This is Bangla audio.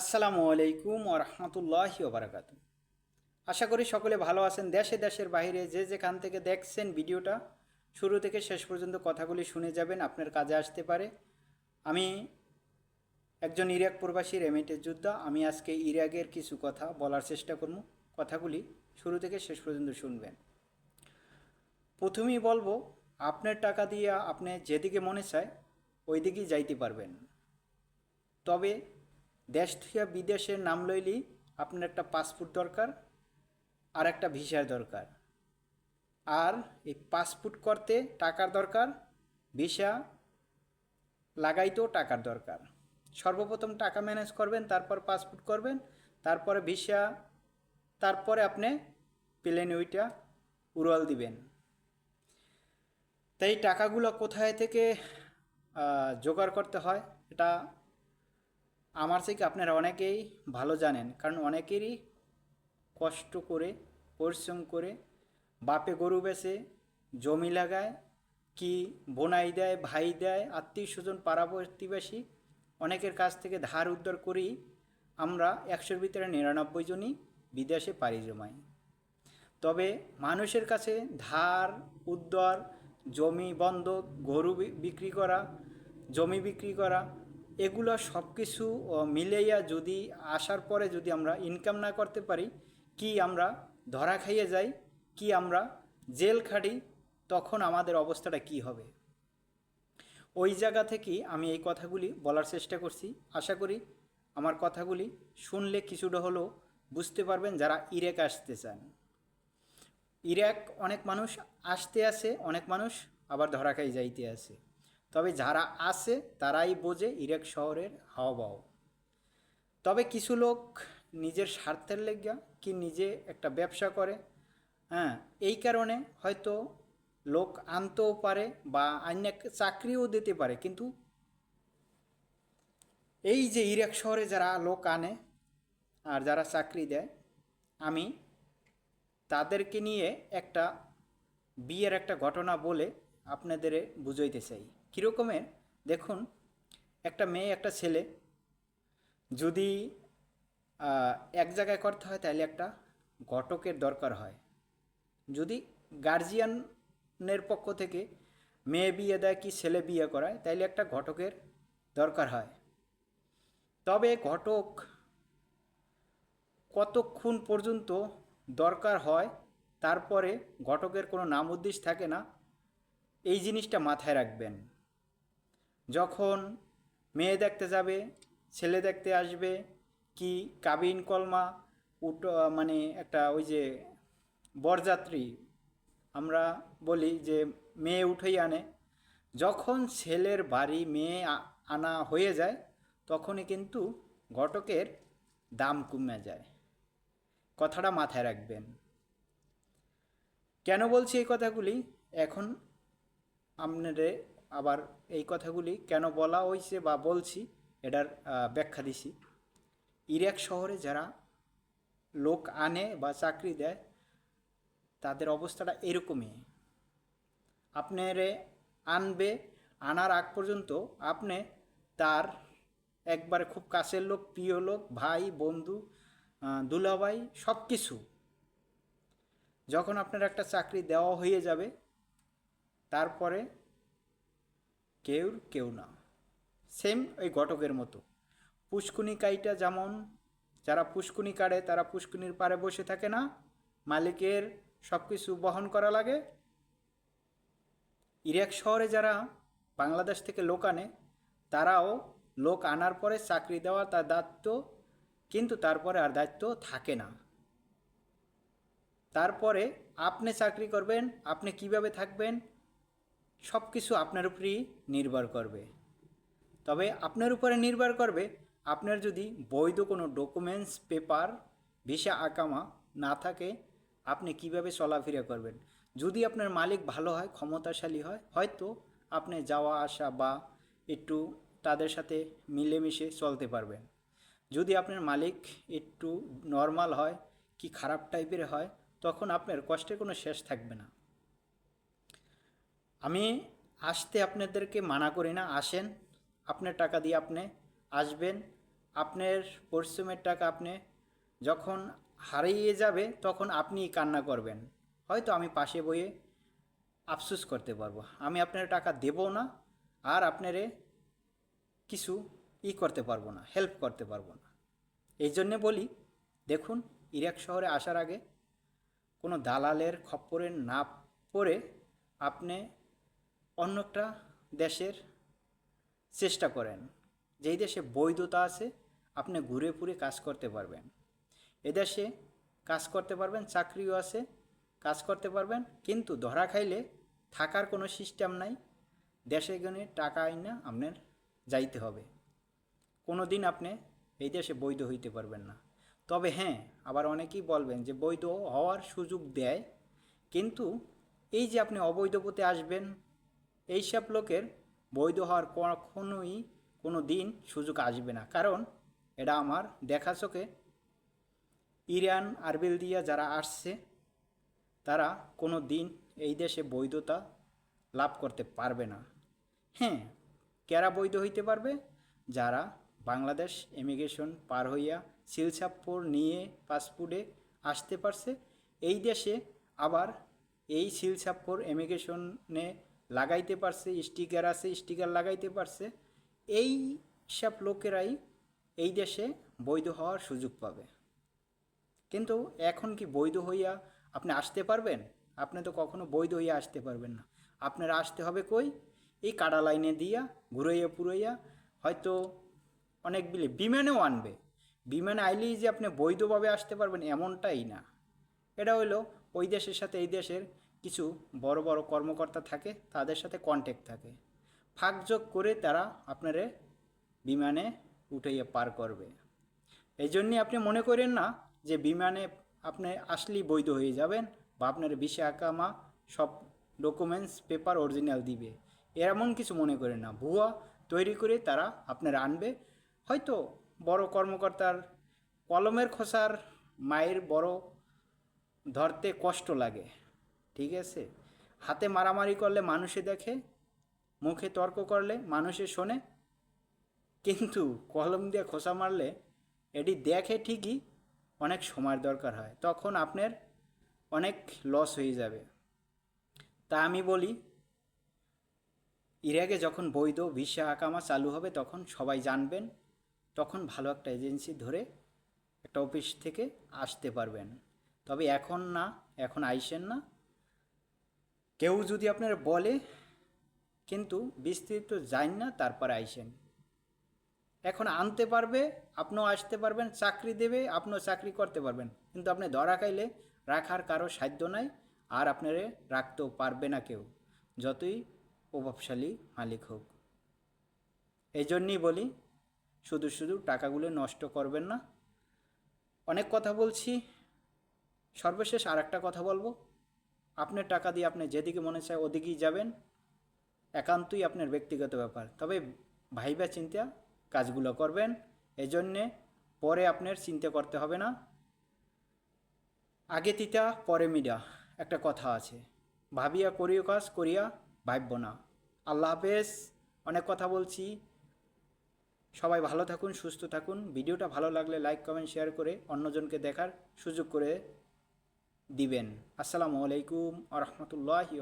আসসালামু আলাইকুম ও রহমতুল্লাহি ওবরাকাত আশা করি সকলে ভালো আছেন দেশে দেশের বাইরে যে যেখান থেকে দেখছেন ভিডিওটা, শুরু থেকে শেষ পর্যন্ত কথাগুলি শুনে যাবেন, আপনার কাজে আসতে পারে। আমি একজন ইরাক প্রবাসী রেমিটের যোদ্ধা। আমি আজকে ইরাকের কিছু কথা বলার চেষ্টা করব। কথাগুলি শুরু থেকে শেষ পর্যন্ত শুনবেন। প্রথমেই বলব, আপনার টাকা দিয়ে আপনি যেদিকে মনে চায় ওই দিকেই যাইতে পারবেন। তবে দেশ থেকে বিদেশের নাম লইলি আপনার একটা পাসপোর্ট দরকার আর একটা ভিসার দরকার। আর এই পাসপোর্ট করতে টাকার দরকার ভিসা লাগাইতেও টাকার দরকার। সর্বপ্রথম টাকা ম্যানেজ করবেন, তারপর পাসপোর্ট করবেন, তারপরে ভিসা তারপরে আপনি প্লেন ওইটা উড়াল দিবেন। তাই টাকাগুলো কোথায় থেকে জোগাড় করতে হয়, এটা আমার থেকে আপনারা অনেকেই ভালো জানেন, কারণ অনেকেরই কষ্ট করে, পরিশ্রম করে বাপে গরু বেচে, জমি লাগায়, কি বোনাই দেয়, ভাই দেয় আত্মীয় স্বজন পাড়া প্রতিবেশী অনেকের কাছ থেকে ধার উদ্ধার করেই আমরা একশোর ভিতরে নিরানব্বই জনই বিদেশে পাড়ি জমাই। তবে মানুষের কাছে ধার, উদ্ধার, জমি বন্ধক, গরু বিক্রি করা, জমি বিক্রি করা এগুলো সব কিছু মিলাইয়া যদি আসার পরে যদি আমরা ইনকাম না করতে পারি, কি আমরা ধরা খাইয়ে যাই, কি আমরা জেল খাটি, তখন আমাদের অবস্থাটা কি হবে? ওই জায়গা থেকেই আমি এই কথাগুলি বলার চেষ্টা করছি। আশা করি আমার কথাগুলি শুনলে কিছুটা হলেও বুঝতে পারবেন যারা ইরেক আসতে চান। ইরাক অনেক মানুষ আসতে আসে অনেক মানুষ আবার ধরা খাই যাইতে আসে তবে যারা আসে তারাই বোঝে ইরাক শহরের হাওয়াবাও তবে কিছু লোক নিজের স্বার্থের লেগা কি নিজে একটা ব্যবসা করে? হ্যাঁ এই কারণে হয়তো লোক আনতেও পারে বা অন্য চাকরিও দিতে পারে, কিন্তু এই যে ইরাক শহরে যারা লোক আনে আর যারা চাকরি দেয়, আমি তাদেরকে নিয়ে একটা বিয়ের একটা ঘটনা বলে আপনাদের বুঝাইতে চাই। কীরকমের? দেখুন, একটা মেয়ে, একটা ছেলে যদি এক জায়গায় করতে হয়, তাহলে একটা ঘটকের দরকার হয়। যদি গার্জিয়ানের পক্ষ থেকে মেয়ে বিয়ে দেয় কি ছেলে বিয়ে করায় তাইলে একটা ঘটকের দরকার হয়। তবে ঘটক কতক্ষণ পর্যন্ত দরকার হয়, তারপরে ঘটকের কোনো নাম উদ্দেশ্য থাকে না, এই জিনিসটা মাথায় রাখবেন। যখন মেয়ে দেখতে যাবে, ছেলে দেখতে আসবে, কি কাবিন কলমা উটো মানে একটা ওই যে বরযাত্রী, আমরা বলি যে মেয়ে উঠেই আনে। যখন ছেলের বাড়ি মেয়ে আনা হয়ে যায়, তখনই কিন্তু ঘটকের দাম কমে যায়। কথাটা মাথায় রাখবেন। কেন বলছি এই কথাগুলি? এখন আপনাদের আবার এই কথাগুলি কেন বলা হয়েছে বা বলছি, এটার ব্যাখ্যা দিছি। ইরাক শহরে যারা লোক আনে বা চাকরি দেয়, তাদের অবস্থাটা এরকমই। আপনারে আনবে, আনার আগ পর্যন্ত আপনি তার একবারে খুব কাছের লোক, প্রিয় লোক, ভাই, বন্ধু দুলাভাই সব কিছু যখন আপনার একটা চাকরি দেওয়া হয়ে যাবে, তারপরে কেউ কেউ না। সেম ওই ঘটকের মতো। পুষ্কুনি কাইটা যেমন, যারা পুষ্কুনি কাড়ে, তারা পুষ্কুনির পারে বসে থাকে না। মালিকের সব কিছু বহন করা লাগে। ইরাক শহরে যারা বাংলাদেশ থেকে লোক আনে, তারাও লোক আনার পরে চাকরি দেওয়া তার দায়িত্ব, কিন্তু তারপরে আর দায়িত্ব থাকে না। তারপরে আপনি চাকরি করবেন, আপনি কীভাবে থাকবেন সব কিছু আপনার উপরেই নির্ভর করবে। তবে আপনার উপরে নির্ভর করবে, আপনার যদি বৈধ কোনো ডকুমেন্টস পেপার ভিসা আকামা না থাকে, আপনি কীভাবে চলাফেরা করবেন? যদি আপনার মালিক ভালো হয়, ক্ষমতাশালী হয়, হয়তো আপনি যাওয়া, আসা বা একটু তাদের সাথে মিলেমিশে চলতে পারবেন। যদি আপনার মালিক একটু নর্মাল হয়, কি খারাপ টাইপের হয়, তখন আপনার কষ্টের কোনো শেষ থাকবে না। আমি আসতে আপনাদেরকে মানা করি না, আসেন। আপনার টাকা দিয়ে আপনি আসবেন। আপনার পরিশ্রমের টাকা আপনি যখন হারিয়ে যাবে, তখন আপনি কান্না করবেন। হয়তো আমি পাশে বইয়ে আফসুস করতে পারব। আমি আপনার টাকা দেবও না আর আপনারে কিছু ই করতে পারব না হেল্প করতে পারব না। এই জন্যে বলি, দেখুন, ইরাক শহরে আসার আগে কোনো দালালের খপ্পরে না পড়ে আপনি অন্য একটা দেশের চেষ্টা করেন। যেই দেশে বৈধতা আছে, আপনি ঘুরে ফুরে কাজ করতে পারবেন। এদেশে কাজ করতে পারবেন, চাকরিও আছে, কাজ করতে পারবেন, কিন্তু ধরা খাইলে থাকার কোনো সিস্টেম নাই। দেশে গেলে টাকা আইনা আপনার যাইতে হবে। কোনো দিন আপনি এই দেশে বৈধ হইতে পারবেন না। তবে হ্যাঁ আবার অনেকেই বলবেন যে বৈধ হওয়ার সুযোগ দেয়, কিন্তু এই যে আপনি অবৈধ পথে আসবেন এইসব লোকের বৈধ হওয়ার কখনোই কোনো দিন সুযোগ আসবে না। কারণ এটা আমার দেখা চোখে ইরান আরবিল দিয়া যারা আসছে, তারা কোনো দিন এই দেশে বৈধতা লাভ করতে পারবে না। হ্যাঁ কেরা বৈধ হইতে পারবে? যারা বাংলাদেশ ইমিগ্রেশন পার হইয়া শিলছাপ্পর নিয়ে পাসপোর্টে আসতে পারছে, এই দেশে আবার এই শিলছাপ্পর ইমিগ্রেশনে লাগাইতে পারছে স্টিকার আছে স্টিকার লাগাইতে পারছে, এই সব লোকেরাই এই দেশে বৈধ হওয়ার সুযোগ পাবে। কিন্তু এখন কি বৈধ হইয়া আপনি আসতে পারবেন? আপনি তো কখনো বৈধ হইয়া আসতে পারবেন না। আপনার আসতে হবে কই? এই কাটা লাইনে দিয়া, ঘুরাইয়া পুরাইয়া হয়তো অনেক বিলে বিমানেও আনবে। বিমানে আইলেই যে আপনি বৈধভাবে আসতে পারবেন এমনটাই না। এটা হলো ওই দেশের সাথে এই দেশের কিছু বড় বড় কর্মকর্তা থাকে, তাদের সাথে কন্ট্যাক্ট থাকে। ফাঁকযোগ করে তারা আপনারে বিমানে উঠাইয়া পার করবে। এই জন্যে আপনি মনে করেন না যে বিমানে আপনি আসলেই বৈধ হয়ে যাবেন বা আপনার বিশে আকামা সব ডকুমেন্টস পেপার অরিজিনাল দিবে। এমন কিছু মনে করেন না। ভুয়া তৈরি করে তারা আপনার আনবে। হয়তো বড় কর্মকর্তার কলমের খোসার মায়ের বড় ধরতে কষ্ট লাগে। ঠিক আছে? হাতে মারামারি করলে মানুষে দেখে, মুখে তর্ক করলে মানুষে শোনে। কিন্তু কলম দিয়ে খোসা মারলে এটি দেখে ঠিকই অনেক সময়ের দরকার হয়। তখন আপনার অনেক লস হয়ে যাবে। তা আমি বলি ইরাকে যখন বৈধ ভিসা আকামা চালু হবে তখন সবাই জানবেন, তখন ভালো একটা এজেন্সি ধরে একটা অফিস থেকে আসতে পারবেন। তবে এখন না, এখন আইসেন না। কেউ যদি আপনার বলে, কিন্তু বিস্তৃত যান না, তারপরে আইসেন। এখন আনতে পারবে, আপনিও আসতে পারবেন, চাকরি দেবে, আপনিও চাকরি করতে পারবেন। কিন্তু আপনি ধরা খাইলে রাখার কারও সাধ্য নাই, আর আপনারে রাখতেও পারবে না কেউ, যতই প্রভাবশালী মালিক হোক। এই জন্যই বলি, শুধু শুধু টাকাগুলো নষ্ট করবেন না। অনেক কথা বলছি, সর্বশেষ আর একটা কথা বলব। আপনার টাকা দিয়ে আপনি যেদিকে মনে চায় ওদিকেই যাবেন। একান্তই আপনার ব্যক্তিগত ব্যাপার। তবে ভাইবা চিন্তা কাজগুলো করবেন। এজন্যে পরে আপনার চিন্তা করতে হবে না। আগে তিতা, পরে মিডা। একটা কথা আছে। ভাবিয়া করিও কাজ, করিয়া ভাবব না। আল্লাহ হাফেজ। অনেক কথা বলছি। সবাই ভালো থাকুন, সুস্থ থাকুন। ভিডিওটা ভালো লাগলে লাইক কমেন্ট শেয়ার করে অন্যজনকে দেখার সুযোগ করে দিবেন। আসসালামু আলাইকুম আ রহমতুল্লাহি